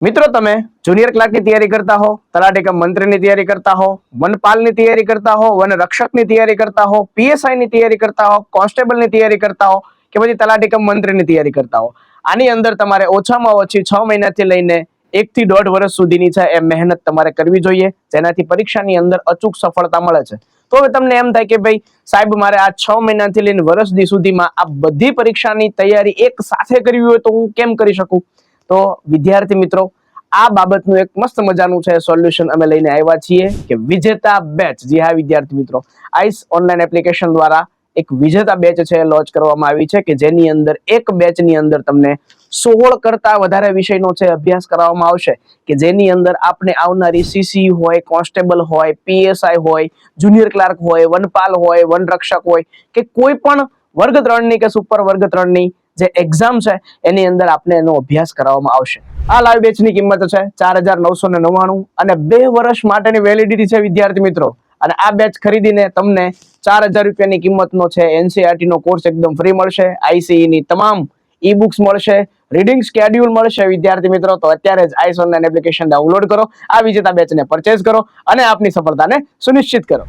મિત્રો, તમે જુનિયર ક્લાર્કની તૈયારી કરતા હો, તલાટી કમ મંત્રીની તૈયારી કરતા હો, વનપાલની તૈયારી કરતા હો, વન રક્ષકની તૈયારી કરતા હો, પીએસઆઈ ની તૈયારી કરતા હો, કોન્સ્ટેબલની તૈયારી કરતા હો કે પછી તલાટી કમ મંત્રીની તૈયારી કરતા હો. આની અંદર તમારે ઓછામાં ઓછી છ મહિનાથી લઈને એક થી દોઢ વર્ષ સુધીની છે એ મહેનત તમારે કરવી જોઈએ, જેનાથી પરીક્ષાની અંદર અચૂક સફળતા મળે છે. તો હવે તમને એમ થાય કે ભાઈ, સાહેબ, મારે આ છ મહિનાથી લઈને વર્ષ દી સુધીમાં આ બધી પરીક્ષાની તૈયારી એક સાથે કરવી હોય તો હું કેમ કરી શકું? તો વિદ્યાર્થી મિત્રો, આ બાબતનું એક મસ્ત મજાનું છે સોલ્યુશન અમે લઈને આવ્યા છીએ કે વિજેતા બેચ. જી હા વિદ્યાર્થી મિત્રો, આઈસ ઓનલાઈન એપ્લિકેશન દ્વારા એક વિજેતા બેચ છે, લોન્ચ કરવામાં આવી છે કે જેની અંદર એક બેચની અંદર તમને સોળ કરતા વધારે વિષયનો છે અભ્યાસ કરાવવામાં આવશે કે જેની અંદર આપણે આવનારી સીસી હોય, કોન્સ્ટેબલ હોય, પીએસઆઈ હોય, જુનિયર ક્લાર્ક હોય, વનપાલ હોય, વનરક્ષક હોય કે કોઈ પણ વર્ગ ત્રણની કે સુપર વર્ગ ત્રણની જે એક્ઝામ છે, એની અંદર આપને એનો અભ્યાસ કરાવવામાં આવશે. આ લાઈવ બેચની કિંમત છે ચાર હજાર નવસો નવ્વાણું અને બે વર્ષ માટેની વેલિડિટી છે, વિદ્યાર્થી મિત્રો. અને આ બેચ ખરીદીને તમને ચાર હજાર રૂપિયાની કિંમતનો છે એનસીઆરટી નો કોર્સ એકદમ ફ્રી મળશે. આઈસીઈ ની તમામ ઈ બુક્સ મળશે રીડિંગ સ્કેડ્યુલ મળશે, વિદ્યાર્થી મિત્રો. તો અત્યારે જ આઈસ ઓનલાઈન એપ્લિકેશન ડાઉનલોડ કરો, આ વિજેતા બેચને પરચેઝ કરો અને આપની સફળતાને સુનિશ્ચિત કરો.